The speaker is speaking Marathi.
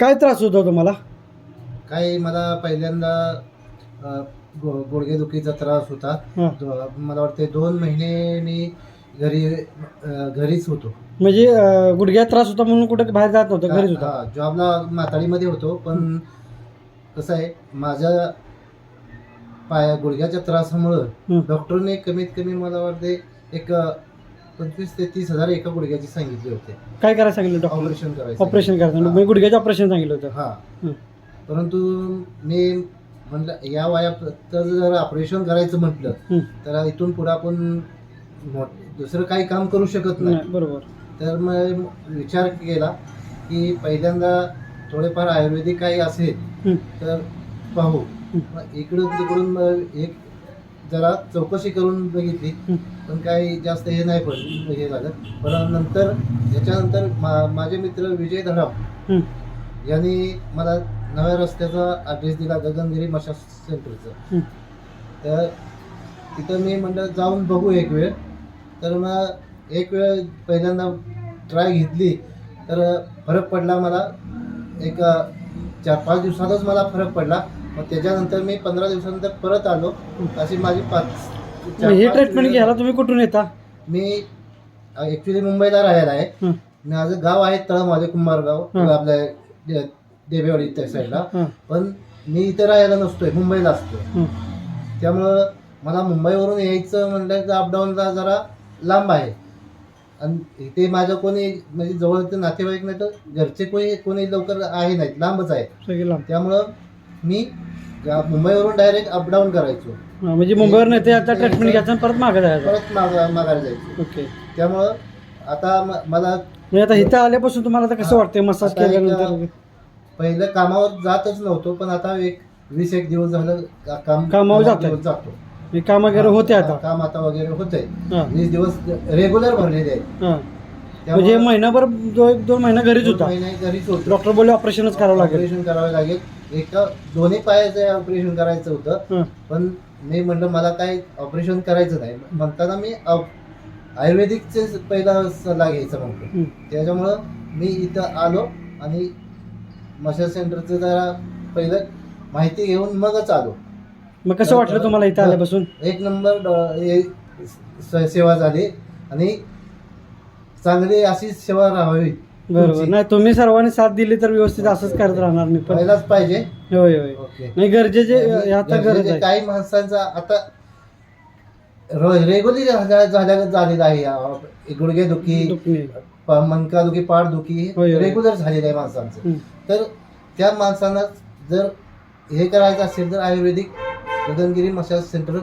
काय त्रास होतो तुम्हाला? काही मला पहिल्यांदा अ, गो- गुडघेदुखीचा त्रास होता. हां. दो- मला वाटते दोन महिने मी घरी अ, घरीच होतो. म्हणजे अं, गुडघ्यात त्रास होता म्हणून कुठं बाहेर जात नव्हतं घरीच होता? हा, जॉबला माताळीमध्ये होतो पण कसं आहे माझ्या पाया गुडघ्याच्या त्रासामुळं. डॉक्टरने कमीत कमी मला वाटते एक अ, पंचवीस ते तीस हजार एका गुडघ्याची सांगितले होते काय करायला सांगितलं डॉक्टर ऑपरेशन करायचं ऑपरेशन करायचं हा. म्हणजे गुडघ्याचं ऑपरेशन सांगितलं होतं हा हं. परंतु मी म्हणलं या वयात जर ऑपरेशन करायचं म्हटलं. तर इथून पुढे आपण मो- दुसरं काही काम करू शकत नाही नाही, बरोबर तर मग विचार केला की पहिल्यांदा थोडेफार आयुर्वेदिक काही असेल हं. तर पाहू हं. मग इकडून तिकडून मग एक जरा चौकशी करून बघितली. पण काही जास्त हे नाही पडलं हे झालं. पण नंतर याच्यानंतर मा माझे मित्र विजय धडाम हं. यांनी मला नव्या रस्त्याचा ॲड्रेस दिला गगनगिरी मशाज सेंटरचं हं. तर तिथं मी म्हटलं जाऊन बघू एक वेळ. तर मग एक वेळ पहिल्यांदा ट्राय घेतली. तर फरक पडला मला. एक चार पाच दिवसातच मला फरक पडला. मग त्याच्यानंतर मी पंधरा दिवसानंतर परत आलो. अशी माझी पाच चार- ही पाच ट्रीटमेंट घ्यायला तुम्ही कुठून येता? मी ॲक्च्युली मुंबईला राहायला आहे. हं. माझं गाव आहे तळमाले कुंभारगाव हं. आपल्या दे- देवेवाडी त्या साईडला. हां. पण मी इथं राहायला नसतोय मुंबईला असतोय. हं. त्यामुळं मला मुंबईवरून यायचं म्हटलं तर अपडाऊनला जरा लांब आहे. आणि इथे माझं कोणी म्हणजे जवळचे नातेवाईक नाही तर घरचे कोणी कोणी लवकर आहे नाहीत लांबच आहे सगळे लांब. त्यामुळं मी मुंबईवरून डायरेक्ट अपडाऊन करायचो. हां, म्हणजे मुंबईवर नाही ते आता ट्रीटमेंट घ्यायचं आणि परत मागं जायचं. परत माग मागायला जायचो. ओके. त्यामुळं आता म- मला म्हणजे आता इथं आल्यापासून तुम्हाला आता कसं वाटतंय मसाज आता एक- केल्यानंतर पहिलं कामावर जातच नव्हतो पण आता एक वीस एक दिवस झालं का- काम कामावर जाताय? दिवस जातो. हे काम वगैरे होते आता. काम आता वगैरे होते हां. वीस दिवस रेग्युलर भरलेले आहेत. हां. त्यामुळे म्हणजे महिनाभर एक दोन महिना घरीच दोन होता महिने घरीच होतो. डॉक्टर बोलले ऑपरेशनच करावं लागेल. ऑपरेशन करावे लागेल. एका दोन्ही पायाचं ऑपरेशन करायचं होतं. पण मी म्हटलं मला काय ऑपरेशन करायचं नाही. म्हणताना मी आयुर्वेदिकचे पहिला सल्ला घ्यायचा म्हणतो. त्याच्यामुळं मी इथं आलो आणि मशाज सेंटरचं जरा पहिलं माहिती घेऊन मगच आलो. मग कसं वाटलं तुम्हाला इथं आल्यापासून? एक नंबर सेवा झाली आणि चांगली अशी सेवा राहावी. बरोबर. नाही तुम्ही सर्वांनी साथ दिली तर व्यवस्थित असंच करत राहणार मी पण व्हायलाच पाहिजे होय होय ओके नाही गरजेचे आता गरज आहे काही माणसांचा आता रेग्युलर झाल्या झालेला आहे या गुडघे दुखी. मनका दुखी पाठ दुखी. रेग्युलर झालेलं आहे माणसांचं. तर त्या माणसांना जर हे करायचं असेल तर आयुर्वेदिक गगनगिरी मसाज सेंटर